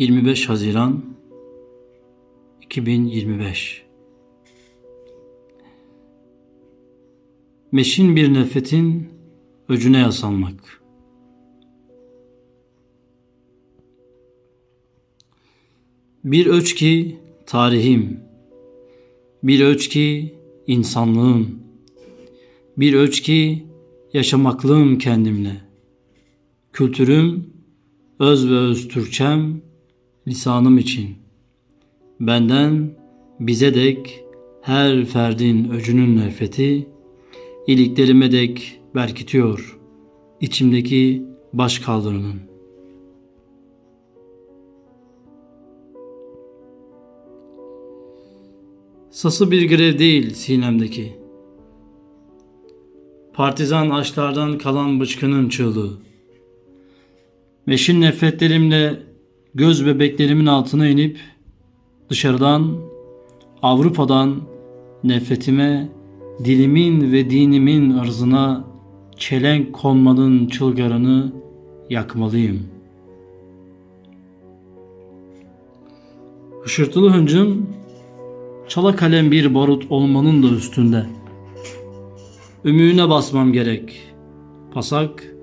25 Haziran 2025 Meşin bir nefretin öcüne yaslanmak. Bir öç ki tarihim, bir öç ki insanlığım, bir öç ki yaşamaklığım kendimle. Kültürüm, öz ve öz Türkçem, lisanım için. Benden bize dek her ferdin öcünün nefreti, iliklerime dek berkitiyor içimdeki baş kaldırının. Sası bir grev değil sinemdeki. Partizan aşklardan kalan bıçkının çığlığı. Meşin nefretlerimle göz bebeklerimin altına inip dışarıdan Avrupa'dan nefretime dilimin ve dinimin ırzına çelenk konmanın çılgarını yakmalıyım. Hışırtılı hıncım çala kalem bir barut olmanın da üstünde. Ümüğüne basmam gerek. Pasak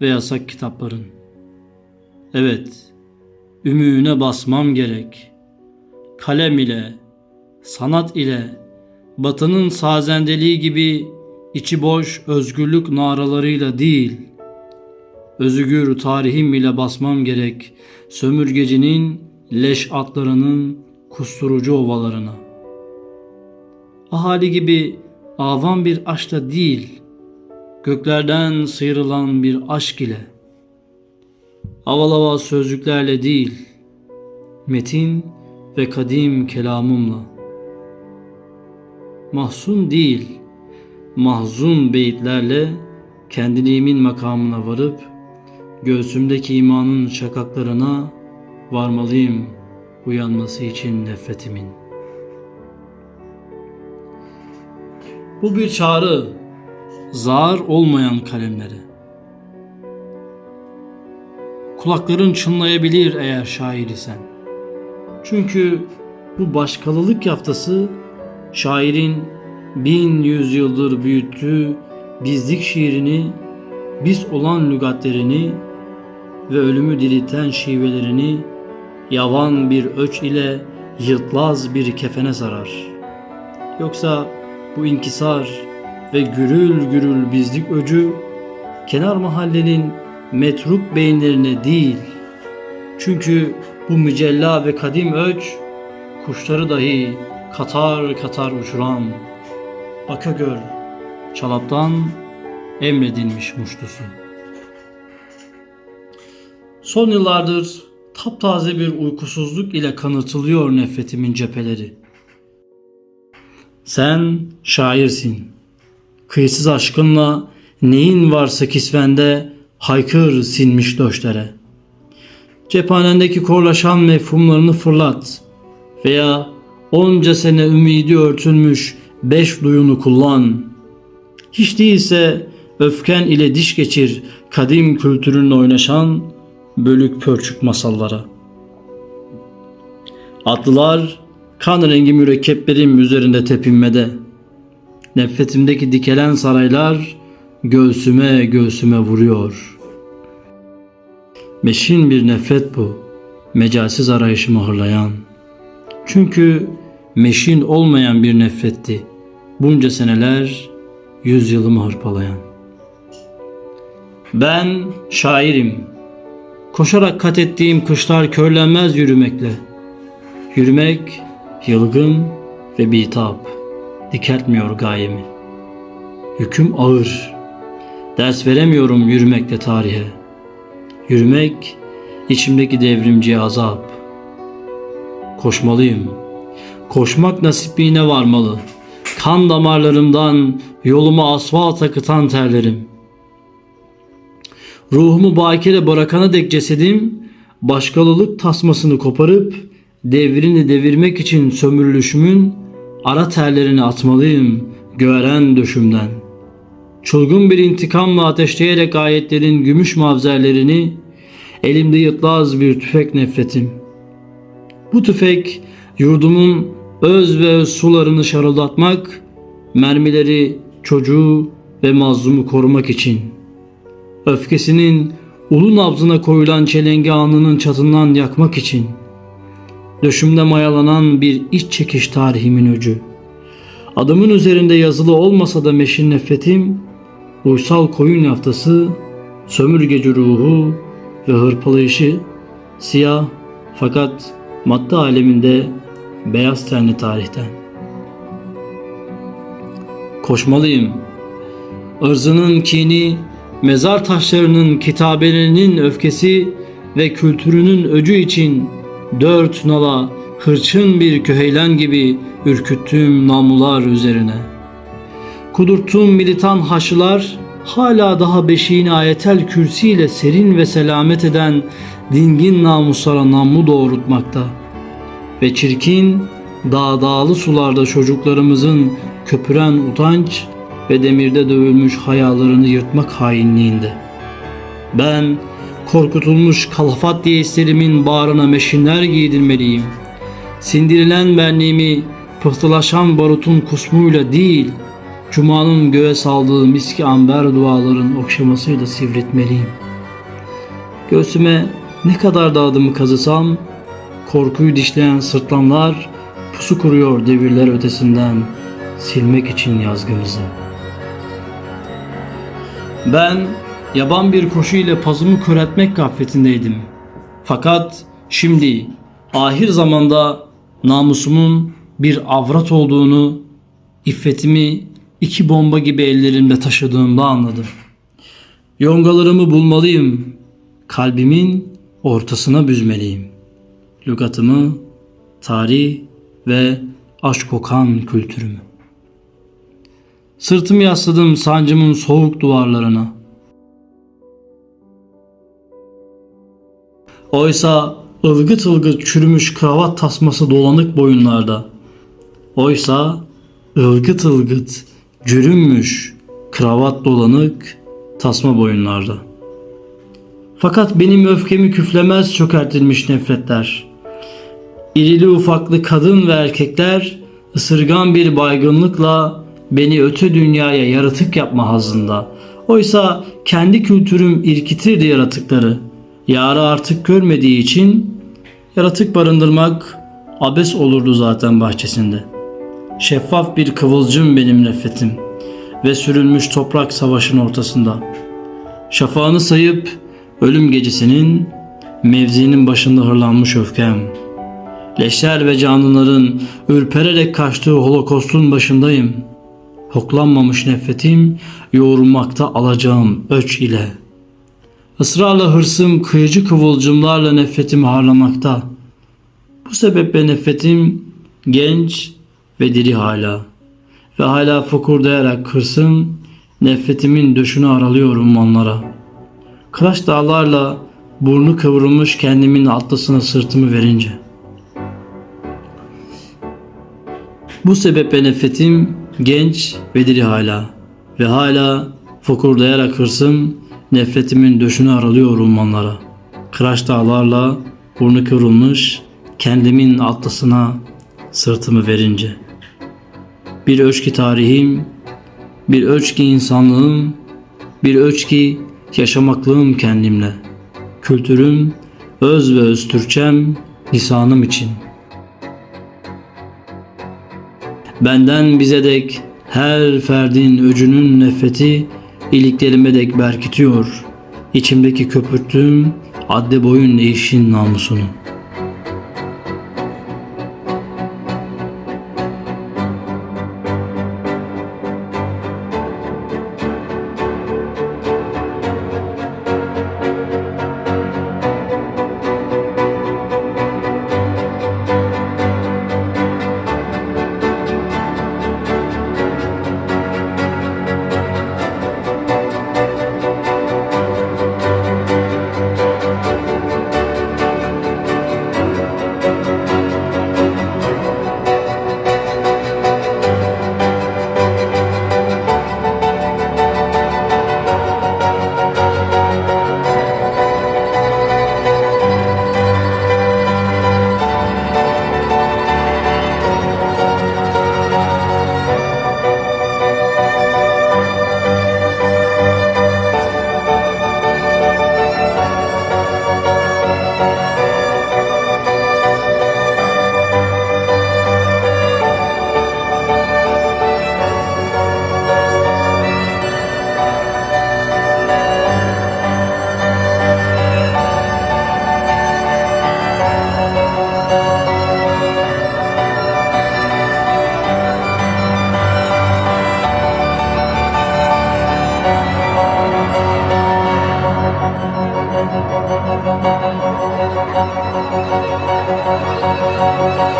ve yasak kitapların. Evet, ümüğüne basmam gerek. Kalem ile, sanat ile, batının sazendeliği gibi içi boş özgürlük naralarıyla değil, özgür tarihim ile basmam gerek sömürgecinin leş atlarının kusturucu ovalarına. Ahali gibi avam bir aşkla değil, göklerden sıyrılan bir aşk ile, aval sözcüklerle değil, metin ve kadim kelamımla. Mahzun değil, mahzun beyitlerle kendiliğimin makamına varıp, göğsümdeki imanın şakaklarına varmalıyım uyanması için nefretimin. Bu bir çağrı, zar olmayan kalemlere. Kulakların çınlayabilir eğer şair isen. Çünkü bu başkalılık yaftası şairin bin yüzyıldır büyüttüğü bizlik şiirini, biz olan lügatlerini ve ölümü dirilten şivelerini yavan bir öç ile yırtlaz bir kefene sarar. Yoksa bu inkisar ve gürül gürül bizlik öcü kenar mahallenin metruk beyinlerine değil. Çünkü bu mücella ve kadim öç kuşları dahi katar katar uçuran baka gör çalaptan emredilmiş muştusu. Son yıllardır taptaze bir uykusuzluk ile kanıtılıyor nefretimin cepheleri. Sen şairsin. Kıyısız aşkınla neyin varsa kisvende haykır sinmiş döşlere. Cephanendeki korlaşan mefhumlarını fırlat veya onca sene ümidi örtülmüş beş duyunu kullan. Hiç değilse öfken ile diş geçir kadim kültürünle oynaşan bölük pörçük masallara. Atlılar kan rengi mürekkeplerim üzerinde tepinmede. Nefretimdeki dikelen saraylar göğsüme göğsüme vuruyor. Meşin bir nefret bu, mecalsiz arayışımı hırlayan. Çünkü meşin olmayan bir nefretti. Bunca seneler yüzyılımı hırpalayan. Ben şairim. Koşarak kat ettiğim kışlar körlenmez yürümekle. Yürümek yılgın ve bitap. Dikeltmiyor gayemi. Yüküm ağır. Ders veremiyorum yürümekle tarihe. Yürümek içimdeki devrimci azap. Koşmalıyım. Koşmak nasibine varmalı. Kan damarlarımdan yolumu asfalt akıtan terlerim. Ruhumu bakire bırakana dek cesedim başkalılık tasmasını koparıp devrini devirmek için sömürülüşümün ara terlerini atmalıyım göğeren döşümden. Çılgın bir intikamla ateşleyerek ayetlerin gümüş mavzerlerini elimde yıtlaz bir tüfek nefretim. Bu tüfek yurdumun öz ve öz sularını şarıldatmak, mermileri çocuğu ve mazlumu korumak için. Öfkesinin ulu nabzına koyulan çelengi anının çatından yakmak için. Döşümde mayalanan bir iç çekiş tarihimin öcü. Adımın üzerinde yazılı olmasa da meşin nefretim, uysal koyun yaftası, sömürgeci ruhu ve hırpalayışı siyah fakat madde aleminde beyaz tenli tarihten. Koşmalıyım. Irzının kini, mezar taşlarının kitabelerinin öfkesi ve kültürünün öcü için dört nala hırçın bir köheylen gibi ürküttüğüm namular üzerine. Kudurttuğum militan haşılar hala daha beşiğini ayetel kürsiyle serin ve selamet eden dingin namuslara namlu doğrultmakta. Ve çirkin, dağ dağlı sularda çocuklarımızın köpüren utanç ve demirde dövülmüş hayalarını yırtmak hainliğinde. Ben korkutulmuş kalafat deistlerimin bağrına meşinler giydirmeliyim. Sindirilen benliğimi pıhtılaşan barutun kusmuyla değil, Cuma'nın göğe saldığı miski amber duaların okşamasıyla sivritmeliyim. Göğsüme ne kadar da adımı kazısam, korkuyu dişleyen sırtlanlar pusu kuruyor devirler ötesinden silmek için yazgımızı. Ben yaban bir koşu ile pazımı köreltmek gafletindeydim. Fakat şimdi ahir zamanda namusumun bir avrat olduğunu, iffetimi iki bomba gibi ellerimde taşıdığımda anladım. Yongalarımı bulmalıyım. Kalbimin ortasına büzmeliyim. Lügatımı, tarih ve aşk kokan kültürümü. Sırtımı yasladım sancımın soğuk duvarlarına. Oysa ılgıt ılgıt çürümüş kravat tasması dolanık boyunlarda. Oysa ılgıt ılgıt cürünmüş kravat dolanık tasma boyunlarda. Fakat benim öfkemi küflemez çökertilmiş nefretler. İrili ufaklı kadın ve erkekler ısırgan bir baygınlıkla beni öte dünyaya yaratık yapma hazında. Oysa kendi kültürüm irkitirdi yaratıkları. Yarı artık görmediği için yaratık barındırmak abes olurdu zaten bahçesinde. Şeffaf bir kıvılcım benim nefretim ve sürülmüş toprak savaşın ortasında. Şafağını sayıp ölüm gecesinin mevzinin başında hırlanmış öfkem. Leşler ve canlıların ürpererek kaçtığı holokostun başındayım. Hoklanmamış nefretim yoğurmakta alacağım öç ile. Israrla hırsım kıyıcı kıvılcımlarla nefretimi harlamakta. Bu sebeple nefretim genç ve diri hala. Ve hala fokurdayarak hırsım nefretimin döşünü aralıyorum onlara. Kıraç dağlarla burnu kıvrılmış kendimin atlasına sırtımı verince. Bu sebeple nefretim genç ve diri hala. Ve hala fokurdayarak hırsım nefretimin döşünü aralıyor ummanlara. Kıraç dağlarla burnu kıvrılmış kendimin atlasına sırtımı verince. Bir ölçki tarihim, bir ölçki insanlığım, bir ölçki yaşamaklığım kendimle. Kültürüm, öz ve öz Türkçem, lisanım için. Benden bize dek her ferdin öcünün nefreti iliklerime dek berkitiyor. İçimdeki köpürttüğüm adde boyun eşin namusunu. Thank you.